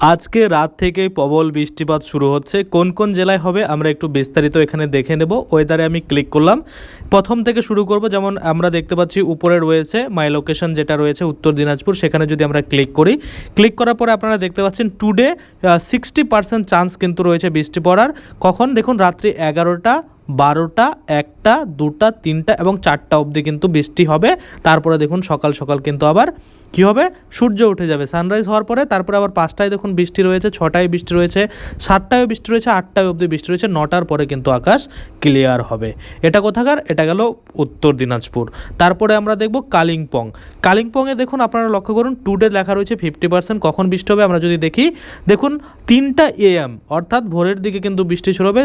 আজকে রাত থেকেই প্রবল বৃষ্টিপাত শুরু হচ্ছে। কোন কোন জেলায় হবে আমরা একটু বিস্তারিত এখানে দেখে নেব। ওয়েদারে আমি ক্লিক করলাম। প্রথম থেকে শুরু করব, যেমন আমরা দেখতে পাচ্ছি উপরে রয়েছে মাই লোকেশন যেটা রয়েছে উত্তর দিনাজপুর, সেখানে যদি আমরা ক্লিক করি। ক্লিক করার পরে আপনারা দেখতে পাচ্ছেন টুডে সিক্সটি পার্সেন্ট চান্স কিন্তু রয়েছে বৃষ্টি পড়ার। কখন? দেখুন, রাত্রি এগারোটা, বারোটা, একটা, দুটা, তিনটা এবং চারটা অবধি কিন্তু বৃষ্টি হবে। তারপরে দেখুন, সকাল সকাল কিন্তু আবার কী হবে? সূর্য উঠে যাবে। সানরাইজ হওয়ার পরে তারপরে আবার পাঁচটায় দেখুন বৃষ্টি রয়েছে, ছটায় বৃষ্টি রয়েছে সাতটায় বৃষ্টি রয়েছে, আটটায় অবধি বৃষ্টি রয়েছে, নটার পরে কিন্তু আকাশ ক্লিয়ার হবে। এটা কোথাকার? এটা গেল উত্তর দিনাজপুর। তারপরে আমরা দেখব কালিম্পং। কালিম্পংয়ে দেখুন আপনারা লক্ষ্য করুন টুডে লেখা রয়েছে ফিফটি পার্সেন্ট কখন বৃষ্টি হবে, আমরা যদি দেখি, দেখুন তিনটা এএম অর্থাৎ ভোরের দিকে কিন্তু বৃষ্টি শুরু হবে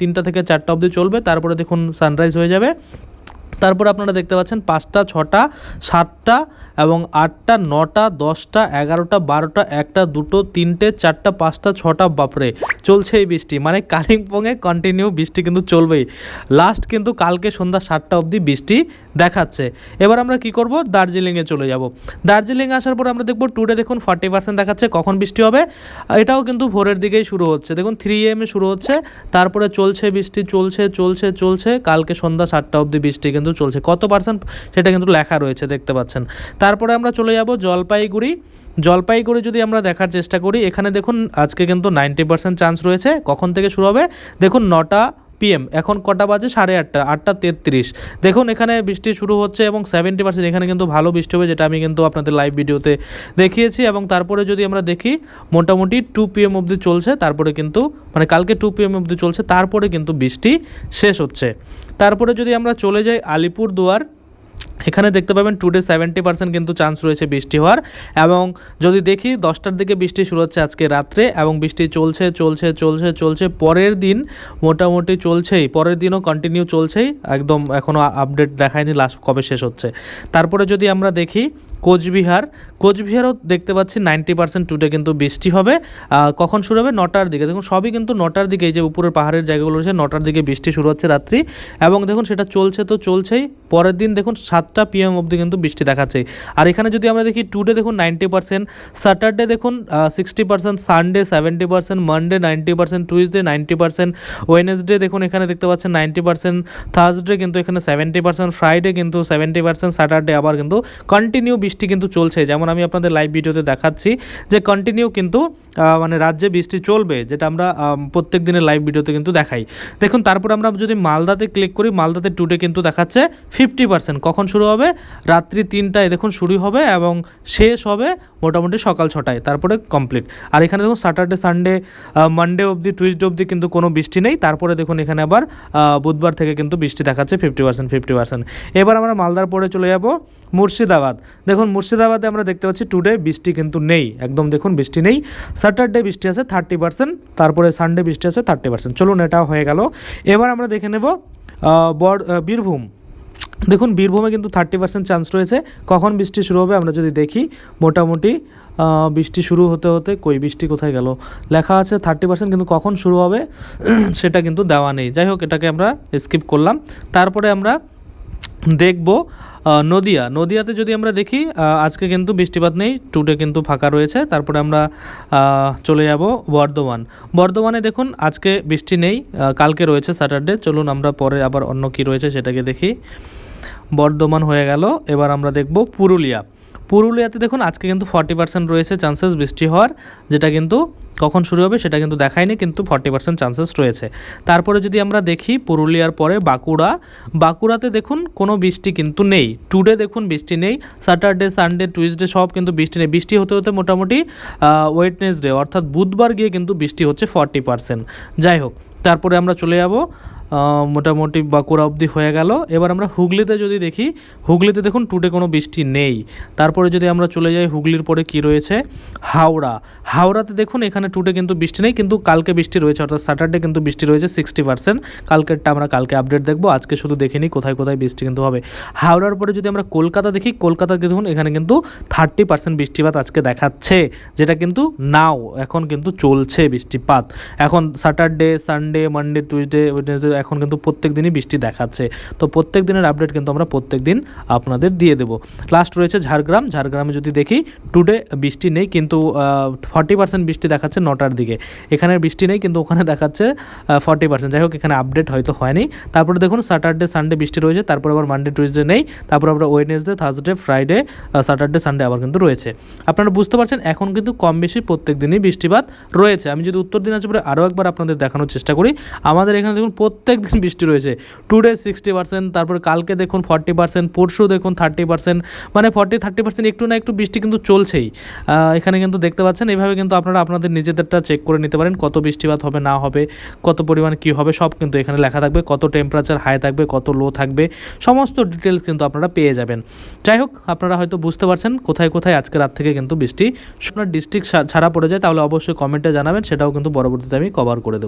তিনটা থেকে চারটা অবধি চলবে, তারপরে দেখুন সানরাইজ হয়ে যাবে। তারপরে আপনারা দেখতে পাচ্ছেন পাঁচটা, ছটা, সাতটা এবং আটটা, নটা, দশটা, এগারোটা, বারোটা, একটা, দুটো, তিনটে, চারটা, পাঁচটা, ছটা, বাপরে, চলছে এই বৃষ্টি। মানে কালিম্পংয়ে কন্টিনিউ বৃষ্টি কিন্তু চলবেই। লাস্ট কিন্তু কালকে সন্ধ্যা সাতটা অবধি বৃষ্টি দেখাচ্ছে। এবার আমরা কি করব? দার্জিলিংয়ে চলে যাব। দার্জিলিং আসার পর আমরা দেখব টুডে দেখুন ফর্টি পার্সেন্ট দেখাচ্ছে কখন বৃষ্টি হবে। এটাও কিন্তু ভোরের দিকেই শুরু হচ্ছে। দেখুন থ্রি এম এ শুরু হচ্ছে। তারপরে চলছে বৃষ্টি, চলছে চলছে চলছে। কালকে সন্ধ্যা সাতটা অবধি বৃষ্টি কিন্তু চলছে। কত পার্সেন্ট সেটা কিন্তু লেখা রয়েছে, দেখতে পাচ্ছেন। তারপরে আমরা চলে যাব জলপাইগুড়ি। জলপাইগুড়ি যদি আমরা দেখার চেষ্টা করি, এখানে দেখুন আজকে কিন্তু নাইনটি পার্সেন্ট চান্স রয়েছে। কখন থেকে শুরু হবে? দেখুন নটা পিএম এখন কটা বাজে? সাড়ে আটটা আটটা তেত্রিশ। দেখুন এখানে বৃষ্টি শুরু হচ্ছে এবং সেভেন্টি পার্সেন্ট এখানে কিন্তু ভালো বৃষ্টি হবে, যেটা আমি কিন্তু আপনাদের লাইভ ভিডিওতে দেখিয়েছি। এবং তারপরে যদি আমরা দেখি, মোটামুটি টু পিএম অবধি চলছে, তারপরে কিন্তু মানে কালকে টু পিএম অবধি চলছে, তারপরে কিন্তু বৃষ্টি শেষ হচ্ছে। তারপরে যদি আমরা চলে যাই আলিপুর দুয়ার এখানে দেখতে পাবেন টুডে সেভেন্টি পার্সেন্ট কিন্তু চান্স রয়েছে বৃষ্টি হওয়ার। এবং যদি দেখি দশটার দিকে বৃষ্টি শুরু হচ্ছে আজকে রাত্রে এবং বৃষ্টি চলছে চলছে চলছে চলছে, পরের দিন মোটামুটি চলছেই, পরের দিনও কন্টিনিউ চলছেই, একদম এখনও আপডেট দেখায়নি লাস্ট কবে শেষ হচ্ছে। তারপরে যদি আমরা দেখি কোচবিহার কোচবিহারও দেখতে পাচ্ছি নাইনটি পার্সেন্ট টুডে কিন্তু বৃষ্টি হবে। কখন শুরু হবে? নটার দিকে। দেখুন, সবই কিন্তু নটার দিকে। এই যে উপরের পাহাড়ের জায়গাগুলো রয়েছে, নটার দিকে বৃষ্টি শুরু হচ্ছে রাত্রি। এবং দেখুন, সেটা চলছে তো চলছেই। পরের দিন দেখুন, সাতটা পিএম অবধি কিন্তু বৃষ্টি দেখাচ্ছে। আর এখানে যদি আমরা দেখি টুডে দেখুন নাইনটি পার্সেন্ট স্যাটারডে দেখুন sixty percent Sunday seventy percent Monday ninety percent Tuesday ninety percent Wednesday দেখুন, এখানে দেখতে পাচ্ছেন নাইনটি পার্সেন্ট থার্সডে কিন্তু এখানে সেভেন্টি পার্সেন্ট ফ্রাইডে কিন্তু সেভেন্টি পার্সেন্ট স্যাটারডে আবার কিন্তু কন্টিনিউ বৃষ্টি কিন্তু চলছে। যেমন আমি আপনাদের লাইভ ভিডিওতে দেখাচ্ছি যে কন্টিনিউ কিন্তু মানে রাজ্যে বৃষ্টি চলবে, যেটা আমরা প্রত্যেক দিনের লাইভ ভিডিওতে কিন্তু দেখাই। দেখুন, তারপর আমরা যদি মালদাতে ক্লিক করি, মালদাতে টুডে কিন্তু দেখাচ্ছে ফিফটি পার্সেন্ট কখন শুরু হবে? রাত্রি তিনটায় দেখুন শুরু হবে এবং শেষ হবে মোটামুটি সকাল ছটায়, তারপরে কমপ্লিট আর এখানে দেখুন স্যাটারডে সানডে মানডে অবধি টুইসডে অবধি কিন্তু কোনো বৃষ্টি নেই। তারপরে দেখুন, এখানে আবার বুধবার থেকে কিন্তু বৃষ্টি দেখাচ্ছে ফিফটি পার্সেন্ট ফিফটি পার্সেন্ট এবার আমরা মালদার পরে চলে যাব। মুর্শিদাবাদ। দেখুন, মুর্শিদাবাদে আমরা দেখতে পাচ্ছি টুডে বৃষ্টি কিন্তু নেই। একদম দেখুন, বৃষ্টি নেই। স্যাটারডে বৃষ্টি আছে থার্টি পার্সেন্ট তারপরে সানডে বৃষ্টি আছে থার্টি পার্সেন্ট চলুন, এটাও হয়ে গেল। এবার আমরা দেখে নেব বর বীরভূম। দেখুন, বীরভূমে কিন্তু থার্টি পার্সেন্ট চান্স রয়েছে। কখন বৃষ্টি শুরু হবে আমরা যদি দেখি, মোটামুটি বৃষ্টি শুরু হতে হতে কই বৃষ্টি কোথায় গেল? লেখা আছে থার্টি পার্সেন্ট কিন্তু কখন শুরু হবে, সেটা কিন্তু দেওয়া নেই। যাই হোক, এটাকে আমরা স্কিপ করলাম। তারপরে আমরা দেখব নদিয়া। নদিয়াতে যদি আমরা দেখি আজকে কিন্তু বৃষ্টিপাত নেই, টুডে কিন্তু ফাঁকা রয়েছে। তারপরে আমরা চলে যাব বর্ধমান। বর্ধমানে দেখুন, আজকে বৃষ্টি নেই কালকে রয়েছে স্যাটারডে চলুন আমরা পরে আবার অন্য কি রয়েছে সেটাকে দেখি। বর্ধমান হয়ে গেল, এবার আমরা দেখব পুরুলিয়া। পুরুলিয়াতে দেখুন, আজকে কিন্তু ফর্টি পার্সেন্ট রয়েছে চান্সেস বৃষ্টি হওয়ার, যেটা কিন্তু কখন শুরু হবে সেটা কিন্তু দেখায়নি, কিন্তু ফর্টি পার্সেন্ট চান্সেস রয়েছে। তারপরে যদি আমরা দেখি পুরুলিয়ার পরে বাঁকুড়া, বাঁকুড়াতে দেখুন কোনো বৃষ্টি কিন্তু নেই। টুডে দেখুন বৃষ্টি নেই স্যাটারডে সানডে টুইসডে সব কিন্তু বৃষ্টি নেই। বৃষ্টি হতে হতে মোটামুটি ওয়েটনেসডে অর্থাৎ বুধবার গিয়ে কিন্তু বৃষ্টি হচ্ছে ফর্টি পার্সেন্ট যাই হোক, তারপরে আমরা চলে যাব মোটামুটি বাঁকুড়া অবধি হয়ে গেল। এবার আমরা হুগলিতে যদি দেখি, হুগলিতে দেখুন টুটে কোনো বৃষ্টি নেই। তারপরে যদি আমরা চলে যাই হুগলির পরে কি রয়েছে? হাওড়া। হাওড়াতে দেখুন এখানে টুটে কিন্তু বৃষ্টি নেই, কিন্তু কালকে বৃষ্টি রয়েছে, অর্থাৎ স্যাটারডে কিন্তু বৃষ্টি রয়েছে সিক্সটি পার্সেন্ট কালকেরটা আমরা কালকে আপডেট দেখব, আজকে শুধু দেখিনি কোথায় কোথায় বৃষ্টি কিন্তু হবে। হাওড়ার পরে যদি আমরা কলকাতা দেখি, কলকাতাতে দেখুন এখানে কিন্তু থার্টি পার্সেন্ট বৃষ্টিপাত আজকে দেখাচ্ছে, যেটা কিন্তু নাও এখন কিন্তু চলছে বৃষ্টিপাত। এখন স্যাটারডে, সানডে, মানডে, টুইসডে এখন কিন্তু প্রত্যেক দিনই বৃষ্টি দেখাচ্ছে। তো প্রত্যেক দিনের আপডেট কিন্তু আমরা প্রত্যেক দিন আপনাদের দিয়ে দেবো। লাস্ট রয়েছে ঝাড়গ্রাম। ঝাড়গ্রামে যদি দেখি টুডে বৃষ্টি নেই কিন্তু ফর্টি পার্সেন্ট বৃষ্টি দেখাচ্ছে নটার দিকে। এখানে বৃষ্টি নেই কিন্তু ওখানে দেখাচ্ছে ফর্টি পার্সেন্ট যাই হোক, এখানে আপডেট হয়তো হয়নি। তারপরে দেখুন স্যাটারডে সানডে বৃষ্টি রয়েছে, তারপর আবার মানডে টুইসডে নেই, তারপর আবার Wednesday Thursday Friday Saturday Sunday আবার কিন্তু রয়েছে। আপনারা বুঝতে পারছেন, এখন কিন্তু কম বেশি প্রত্যেক দিনই বৃষ্টিপাত রয়েছে। আমি যদি উত্তর দিনাজপুরে আরও একবার আপনাদের দেখানোর চেষ্টা করি, আমাদের এখানে দেখুন, প্রত্যেক দিন বৃষ্টি রয়েছে। টুডে সিক্সটি পার্সেন্ট তারপর কালকে দেখুন ফর্টি পার্সেন্ট পরশু দেখুন থার্টি পার্সেন্ট মানে ফর্টি থার্টি পার্সেন্ট একটু না একটু বৃষ্টি কিন্তু চলছেই। এখানে কিন্তু দেখতে পাচ্ছেন এইভাবে কিন্তু আপনারা আপনাদের নিজেদেরটা চেক করে নিতে পারেন, কত বৃষ্টিপাত হবে, না হবে, কত পরিমাণ কি হবে, সব কিন্তু এখানে লেখা থাকবে, কত টেম্পারেচার হাই থাকবে, কত লো থাকবে, সমস্ত ডিটেলস কিন্তু আপনারা পেয়ে যাবেন। যাই হোক, আপনারা হয়তো বুঝতে পারছেন কোথায় কোথায় আজকে রাত থেকে কিন্তু বৃষ্টি। আপনার ডিস্ট্রিক্ট ছাড়া পড়ে যায়, তাহলে অবশ্যই কমেন্টে জানাবেন, সেটাও কিন্তু পরবর্তীতে আমি কভার করে দেবো।